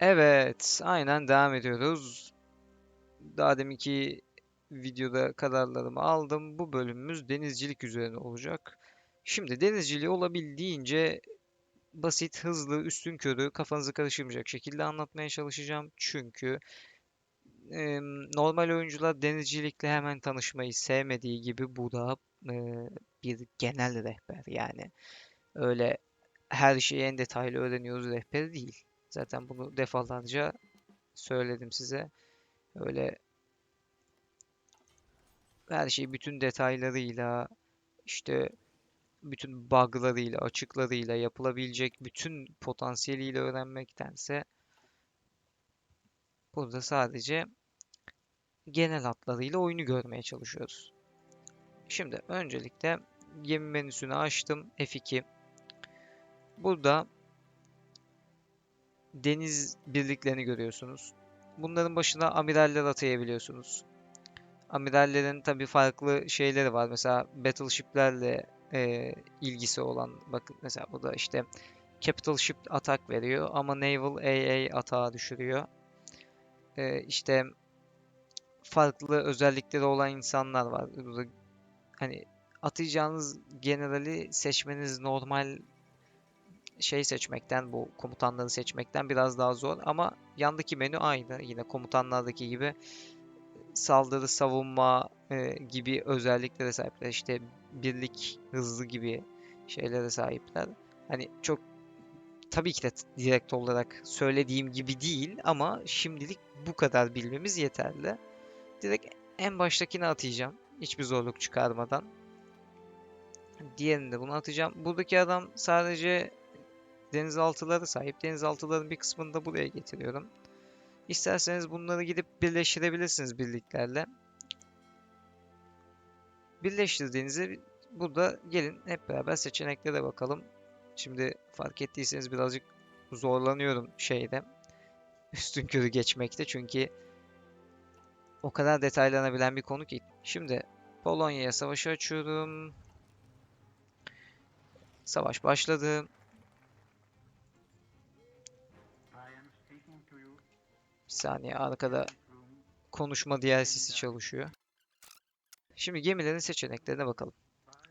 Evet, aynen devam ediyoruz. Daha deminki videoda kararlarımı aldım. Bu bölümümüz denizcilik üzerine olacak. Şimdi denizciliği olabildiğince basit, hızlı, üstünkörü, kafanızı karıştırmayacak şekilde anlatmaya çalışacağım. Çünkü em, normal oyuncular denizcilikle hemen tanışmayı sevmediği gibi bu da e, bir genel rehber yani. Öyle her şeyi en detaylı öğreniyoruz rehberi değil. Zaten bunu defalarca söyledim size. Öyle her şeyi bütün detaylarıyla işte bütün bug'larıyla, açıklarıyla, yapılabilecek bütün potansiyeliyle öğrenmektense burada sadece genel hatlarıyla oyunu görmeye çalışıyoruz. Şimdi öncelikle gemi menüsünü açtım. F2. Burada deniz birliklerini görüyorsunuz. Bunların başına amiraller atayabiliyorsunuz. Amirallerin tabii farklı şeyleri var. Mesela battleship'lerle e, ilgisi olan bakın mesela burada işte capital ship atak veriyor ama naval AA atağı düşürüyor. E, işte farklı özellikleri olan insanlar var. Burada hani atayacağınız generali seçmeniz normal şey seçmekten bu komutanları seçmekten biraz daha zor. Ama yandaki menü aynı. Yine komutanlardaki gibi saldırı savunma e, gibi özelliklere sahipler. İşte birlik hızlı gibi şeylere sahipler. Hani çok tabii ki de direkt olarak söylediğim gibi değil ama şimdilik bu kadar bilmemiz yeterli. Direkt en baştakini atacağım hiçbir zorluk çıkarmadan. Diğerini de bunu atacağım. Buradaki adam sadece denizaltıları sahip. Denizaltıların bir kısmını da buraya getiriyorum. İsterseniz bunları gidip birleştirebilirsiniz birliklerle. Birleştirdiğinizde burada gelin hep beraber seçeneklere bakalım. Şimdi fark ettiyseniz birazcık zorlanıyorum şeyde. Üstünkörü geçmekte çünkü o kadar detaylanabilen bir konu ki. Şimdi Polonya'ya savaşı açıyorum. Savaş başladı. Bir saniye arkada konuşma DLC'si çalışıyor. Şimdi gemilerin seçeneklerine bakalım.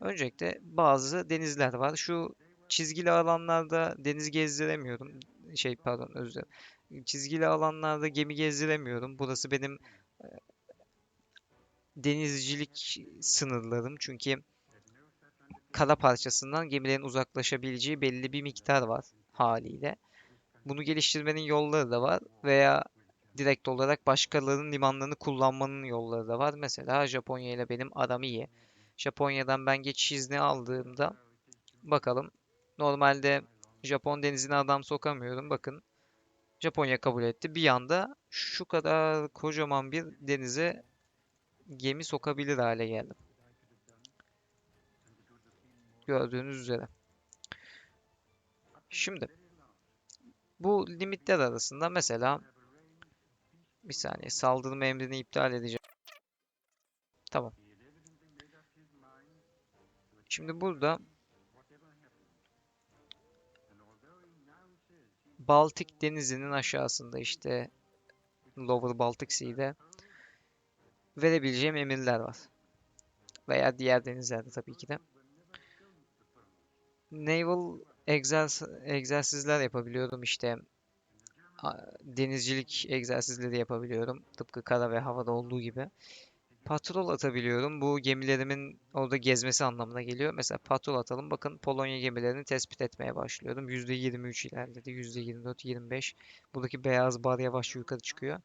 Öncelikle bazı denizler var. Şu çizgili alanlarda deniz gezdiremiyorum. Şey pardon özür dilerim. Çizgili alanlarda gemi gezdiremiyorum. Burası benim e, denizcilik sınırlarım. Çünkü kara parçasından gemilerin uzaklaşabileceği belli bir miktar var haliyle. Bunu geliştirmenin yolları da var veya direkt olarak başkalarının limanlarını kullanmanın yolları da var. Mesela Japonya ile benim aram iyi. Japonya'dan ben geçiş izni aldığımda bakalım. Normalde Japon denizine adam sokamıyorum. Bakın Japonya kabul etti. Bir anda şu kadar kocaman bir denize gemi sokabilir hale geldim. Gördüğünüz üzere. Şimdi bu limitler arasında mesela bir saniye saldırma emrini iptal edeceğim. Tamam. Şimdi burada Baltık denizinin aşağısında işte Lower Baltic Sea'de verebileceğim emirler var. Veya diğer denizlerde tabii ki de. Naval egzersizler yapabiliyorum işte denizcilik egzersizleri yapabiliyorum. Tıpkı kara ve havada olduğu gibi. Patrol atabiliyorum. Bu gemilerimin orada gezmesi anlamına geliyor. Mesela patrol atalım. Bakın Polonya gemilerini tespit etmeye başlıyorum. %23 ilerledi. %24, 25. Buradaki beyaz bar yavaş yukarı çıkıyor.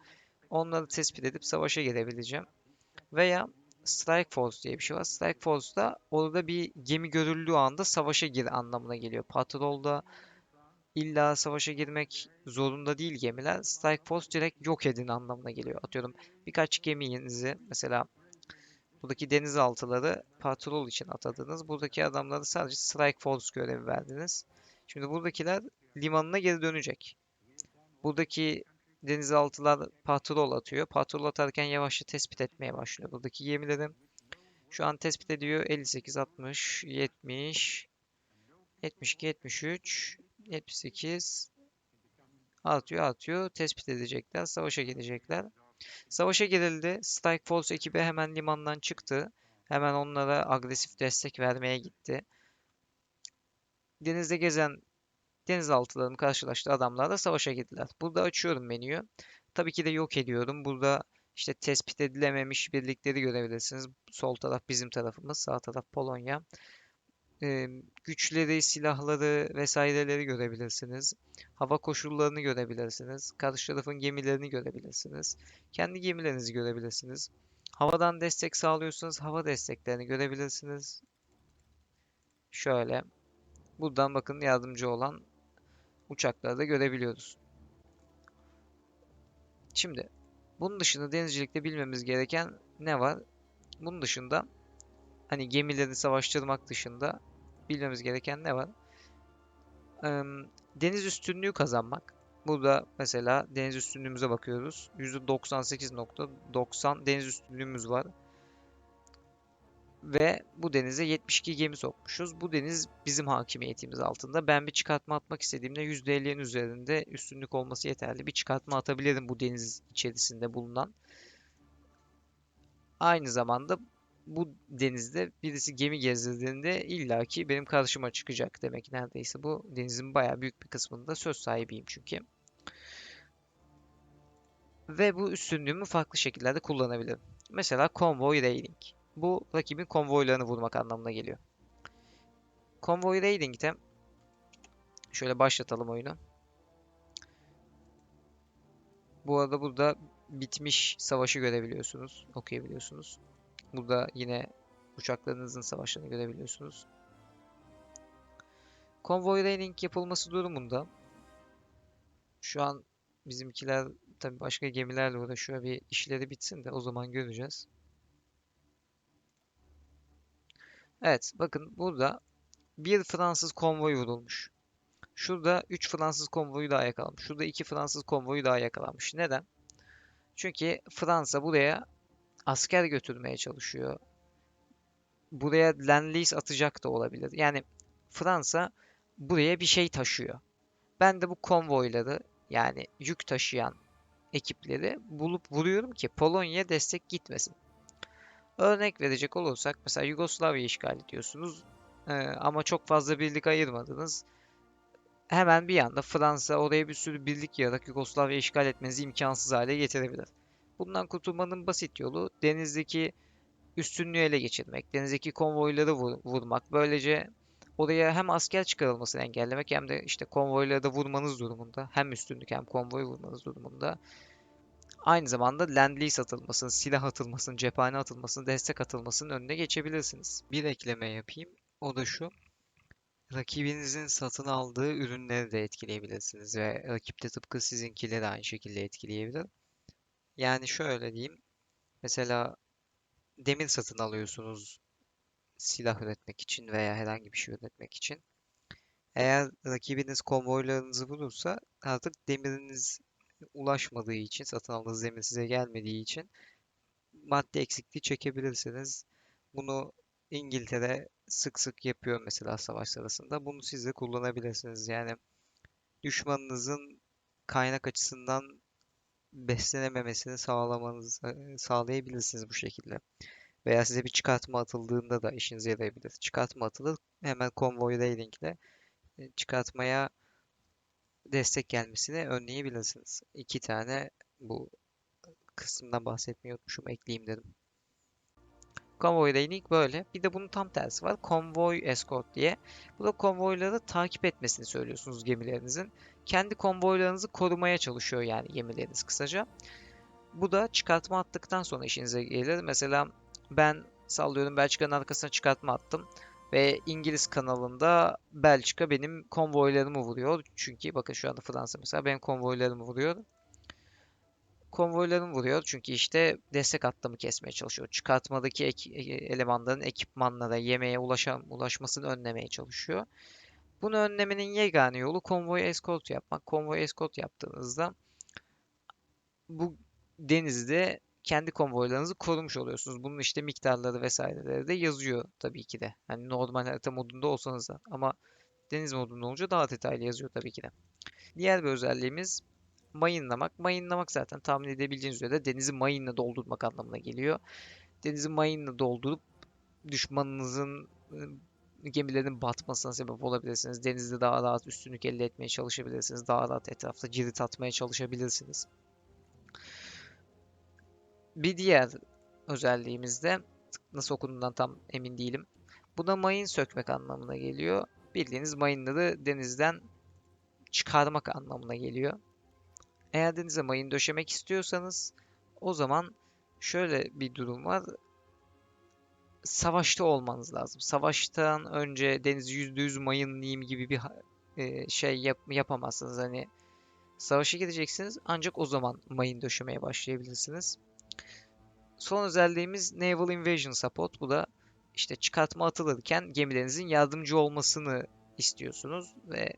Onları tespit edip savaşa girebileceğim. Veya Strike Force diye bir şey var. Strike Force'da orada bir gemi görüldüğü anda savaşa gir anlamına geliyor. Patrolda illa savaşa girmek zorunda değil gemiler. Strike Force direkt yok edin anlamına geliyor. Atıyorum birkaç geminizi mesela buradaki denizaltıları patrol için atadınız. Buradaki adamları sadece Strike Force görevi verdiniz. Şimdi buradakiler limanına geri dönecek. Buradaki denizaltılar patrol atıyor. Patrol atarken yavaşça tespit etmeye başlıyor. Buradaki gemileri şu an tespit ediyor. 58, 60, 70, 72, 73, 78, Atıyor atıyor. Tespit edecekler. Savaşa girecekler. Savaşa girildi. Strike Force ekibi hemen limandan çıktı. Hemen onlara agresif destek vermeye gitti. Denizde gezen denizaltıların karşılaştığı adamlarla savaşa girdiler. Burada açıyorum menüyü. Tabii ki de yok ediyorum. Burada işte tespit edilememiş birlikleri görebilirsiniz. Sol taraf bizim tarafımız, sağ taraf Polonya. Ee, güçleri, silahları vesaireleri görebilirsiniz. Hava koşullarını görebilirsiniz. Karşı tarafın gemilerini görebilirsiniz. Kendi gemilerinizi görebilirsiniz. Havadan destek sağlıyorsanız hava desteklerini görebilirsiniz. Şöyle. Buradan bakın yardımcı olan uçakları da görebiliyoruz. Şimdi bunun dışında denizcilikte bilmemiz gereken ne var? Bunun dışında hani gemileri savaştırmak dışında bilmemiz gereken ne var? Deniz üstünlüğü kazanmak. Burada mesela deniz üstünlüğümüze bakıyoruz. %98.90 deniz üstünlüğümüz var. Ve bu denize 72 gemi sokmuşuz. Bu deniz bizim hakimiyetimiz altında. Ben bir çıkartma atmak istediğimde %50'nin üzerinde üstünlük olması yeterli. Bir çıkartma atabilirim bu deniz içerisinde bulunan. Aynı zamanda bu denizde birisi gemi gezdirdiğinde illaki benim karşıma çıkacak demek neredeyse bu denizin bayağı büyük bir kısmında söz sahibiyim çünkü. Ve bu üstünlüğümü farklı şekillerde kullanabilirim. Mesela convoy raiding. Bu rakibin konvoylarını vurmak anlamına geliyor. Convoy raiding'de şöyle başlatalım oyunu. Bu arada burada bitmiş savaşı görebiliyorsunuz, okuyabiliyorsunuz. Burada yine uçaklarınızın savaşlarını görebiliyorsunuz. Konvoy raiding yapılması durumunda şu an bizimkiler tabii başka gemilerle uğraşıyor. Bir işleri bitsin de o zaman göreceğiz. Evet bakın burada bir Fransız konvoy vurulmuş. Şurada 3 Fransız konvoyu daha yakalanmış. Şurada 2 Fransız konvoyu daha yakalanmış. Neden? Çünkü Fransa buraya asker götürmeye çalışıyor. Buraya Lend-Lease atacak da olabilir. Yani Fransa buraya bir şey taşıyor. Ben de bu konvoyları yani yük taşıyan ekipleri bulup vuruyorum ki Polonya'ya destek gitmesin. Örnek verecek olursak mesela Yugoslavya işgal ediyorsunuz ee, ama çok fazla birlik ayırmadınız. Hemen bir anda Fransa oraya bir sürü birlik yararak Yugoslavya işgal etmenizi imkansız hale getirebilir. Bundan kurtulmanın basit yolu denizdeki üstünlüğü ele geçirmek, denizdeki konvoyları vur- vurmak. Böylece oraya hem asker çıkarılmasını engellemek hem de işte konvoyları da vurmanız durumunda, hem üstünlük hem konvoyu vurmanız durumunda. Aynı zamanda Lend-Lease atılmasını, silah atılmasını, cephane atılmasını, destek atılmasının önüne geçebilirsiniz. Bir ekleme yapayım. O da şu. Rakibinizin satın aldığı ürünleri de etkileyebilirsiniz ve rakip de tıpkı sizinkileri de aynı şekilde etkileyebilir. Yani şöyle diyeyim. Mesela demir satın alıyorsunuz silah üretmek için veya herhangi bir şey üretmek için. Eğer rakibiniz konvoylarınızı bulursa artık demiriniz ulaşmadığı için, satın aldığınız demir size gelmediği için madde eksikliği çekebilirsiniz. Bunu İngiltere sık sık yapıyor mesela savaş sırasında. Bunu siz de kullanabilirsiniz. Yani düşmanınızın kaynak açısından beslenememesini sağlamanızı sağlayabilirsiniz bu şekilde. Veya size bir çıkartma atıldığında da işinize yarayabilir. Çıkartma atılır hemen konvoy raiding ile e, çıkartmaya destek gelmesini önleyebilirsiniz. İki tane bu kısımdan bahsetmeyi unutmuşum ekleyeyim dedim. Konvoy raiding böyle. Bir de bunun tam tersi var. Konvoy escort diye. Bu da konvoyları takip etmesini söylüyorsunuz gemilerinizin. Kendi konvoylarınızı korumaya çalışıyor yani gemileriniz kısaca. Bu da çıkartma attıktan sonra işinize gelir. Mesela ben sallıyorum Belçika'nın arkasına çıkartma attım. Ve İngiliz kanalında Belçika benim konvoylarımı vuruyor. Çünkü bakın şu anda Fransa mesela benim konvoylarımı vuruyor. Konvoylarımı vuruyor çünkü işte destek hattımı kesmeye çalışıyor. Çıkartmadaki ek- e- elemanların ekipmanlara, yemeğe ulaşam ulaşmasını önlemeye çalışıyor. Bunu önlemenin yegane yolu konvoy escort yapmak. Konvoy escort yaptığınızda bu denizde kendi konvoylarınızı korumuş oluyorsunuz. Bunun işte miktarları vesaireleri de yazıyor tabii ki de. Hani normal harita modunda olsanız da. Ama deniz modunda olunca daha detaylı yazıyor tabii ki de. Diğer bir özelliğimiz Mayınlamak. Mayınlamak zaten tahmin edebileceğiniz üzere denizi mayınla doldurmak anlamına geliyor. Denizi mayınla doldurup düşmanınızın gemilerinin batmasına sebep olabilirsiniz. Denizde daha rahat üstünlük elde etmeye çalışabilirsiniz. Daha rahat etrafta cirit atmaya çalışabilirsiniz. Bir diğer özelliğimiz de nasıl okunduğundan tam emin değilim. Bu da mayın sökmek anlamına geliyor. Bildiğiniz mayınları denizden çıkarmak anlamına geliyor. Eğer denize mayın döşemek istiyorsanız o zaman şöyle bir durum var. Savaşta olmanız lazım. Savaştan önce denizi %100 mayınlayayım gibi bir e, şey yap yapamazsınız. Hani savaşa gideceksiniz ancak o zaman mayın döşemeye başlayabilirsiniz. Son özelliğimiz Naval Invasion Support. Bu da işte çıkartma atılırken gemilerinizin yardımcı olmasını istiyorsunuz ve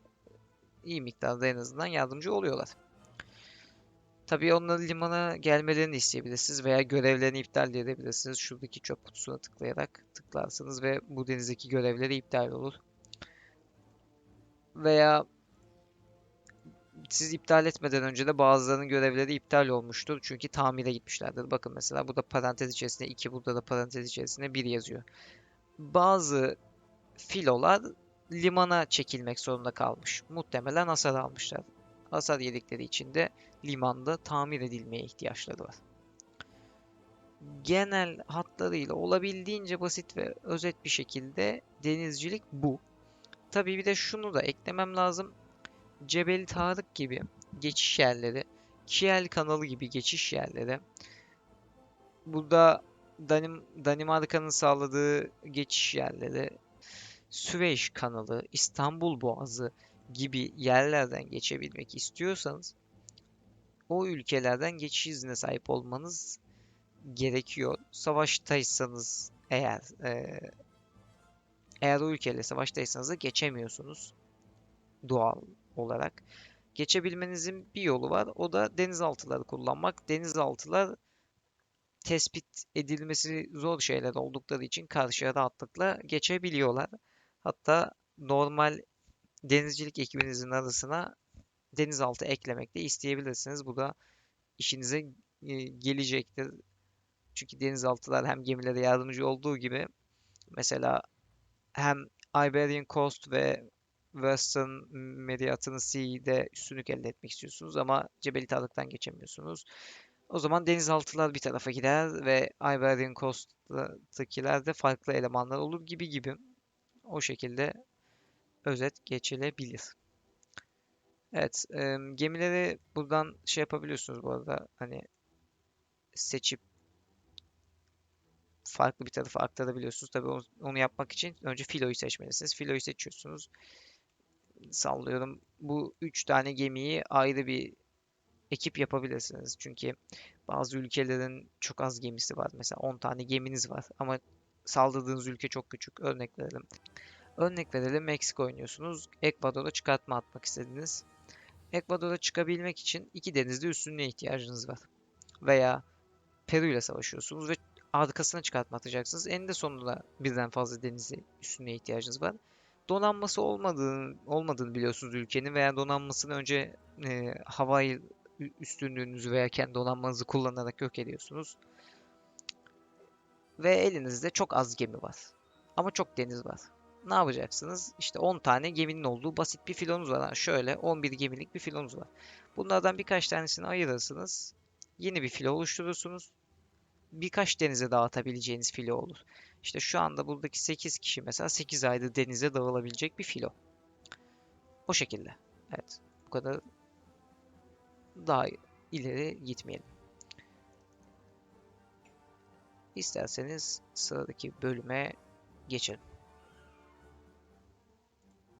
iyi miktarda en azından yardımcı oluyorlar. Tabii onları limana gelmelerini isteyebilirsiniz veya görevlerini iptal de edebilirsiniz. Şuradaki çöp kutusuna tıklayarak tıklarsınız ve bu denizdeki görevleri iptal olur. Veya siz iptal etmeden önce de bazılarının görevleri iptal olmuştur. Çünkü tamire gitmişlerdir. Bakın mesela burada parantez içerisinde 2, burada da parantez içerisinde 1 yazıyor. Bazı filolar limana çekilmek zorunda kalmış. Muhtemelen hasar almışlar. Hasar yedikleri için de limanda tamir edilmeye ihtiyaçları var. Genel hatlarıyla olabildiğince basit ve özet bir şekilde denizcilik bu. Tabii bir de şunu da eklemem lazım. Cebeli Tarık gibi geçiş yerleri, Kiel kanalı gibi geçiş yerleri. Burada Danim Danimarka'nın sağladığı geçiş yerleri, Süveyş kanalı, İstanbul Boğazı gibi yerlerden geçebilmek istiyorsanız o ülkelerden geçiş iznine sahip olmanız gerekiyor. Savaştaysanız eğer e, eğer o ülkeyle savaştaysanız da geçemiyorsunuz doğal olarak. Geçebilmenizin bir yolu var. O da denizaltıları kullanmak. Denizaltılar tespit edilmesi zor şeyler oldukları için karşıya rahatlıkla geçebiliyorlar. Hatta normal denizcilik ekibinizin arasına denizaltı eklemek de isteyebilirsiniz. Bu da işinize e, gelecektir. Çünkü denizaltılar hem gemilere yardımcı olduğu gibi mesela hem Iberian Coast ve Western Mediterranean Sea'de üstünlük elde etmek istiyorsunuz ama Cebeli Tarık'tan geçemiyorsunuz. O zaman denizaltılar bir tarafa gider ve Iberian Coast'takiler de farklı elemanlar olur gibi gibi. O şekilde özet geçilebilir. Evet, e, gemileri buradan şey yapabiliyorsunuz bu arada. Hani seçip farklı bir tarafa aktarabiliyorsunuz. Tabii onu, onu yapmak için önce filoyu seçmelisiniz. Filoyu seçiyorsunuz. Sallıyorum. Bu üç tane gemiyi ayrı bir ekip yapabilirsiniz. Çünkü bazı ülkelerin çok az gemisi var. Mesela 10 tane geminiz var ama saldırdığınız ülke çok küçük. Örnek verelim. Örnek verelim Meksika oynuyorsunuz. Ekvador'a çıkartma atmak istediniz. Ekvador'a çıkabilmek için iki denizde üstünlüğe ihtiyacınız var. Veya Peru ile savaşıyorsunuz ve arkasına çıkartma atacaksınız. Eninde sonunda birden fazla denize üstünlüğe ihtiyacınız var. Donanması olmadığını, olmadığını biliyorsunuz ülkenin veya donanmasını önce e, havai üstünlüğünüzü veya kendi donanmanızı kullanarak yok ediyorsunuz. Ve elinizde çok az gemi var. Ama çok deniz var. Ne yapacaksınız? İşte 10 tane geminin olduğu basit bir filonuz var. Yani şöyle 11 gemilik bir filonuz var. Bunlardan birkaç tanesini ayırırsınız. Yeni bir filo oluşturursunuz. Birkaç denize dağıtabileceğiniz filo olur. İşte şu anda buradaki 8 kişi mesela 8 ayda denize dağılabilecek bir filo. O şekilde. Evet. Bu kadar daha ileri gitmeyelim. İsterseniz sıradaki bölüme geçelim.